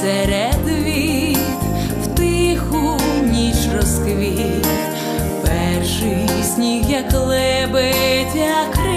серед віт в тиху ніч розквіт, перший сніг, як лебедя.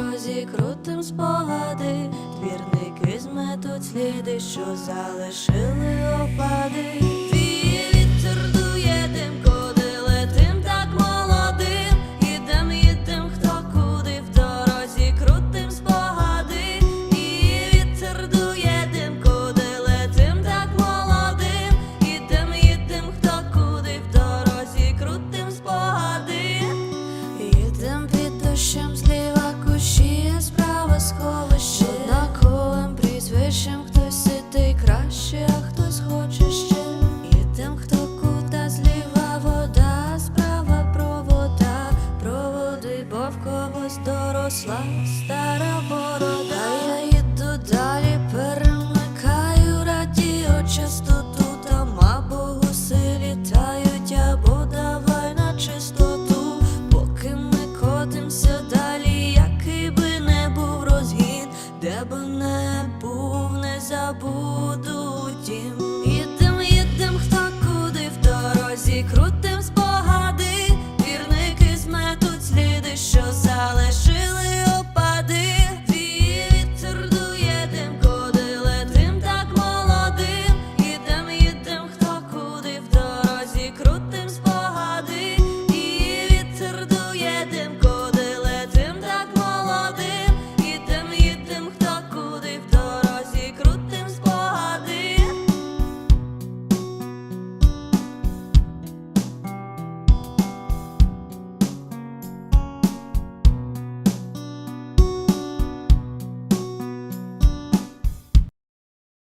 Розікрутим спогади, твірник зметуть сліди, що залишили опади.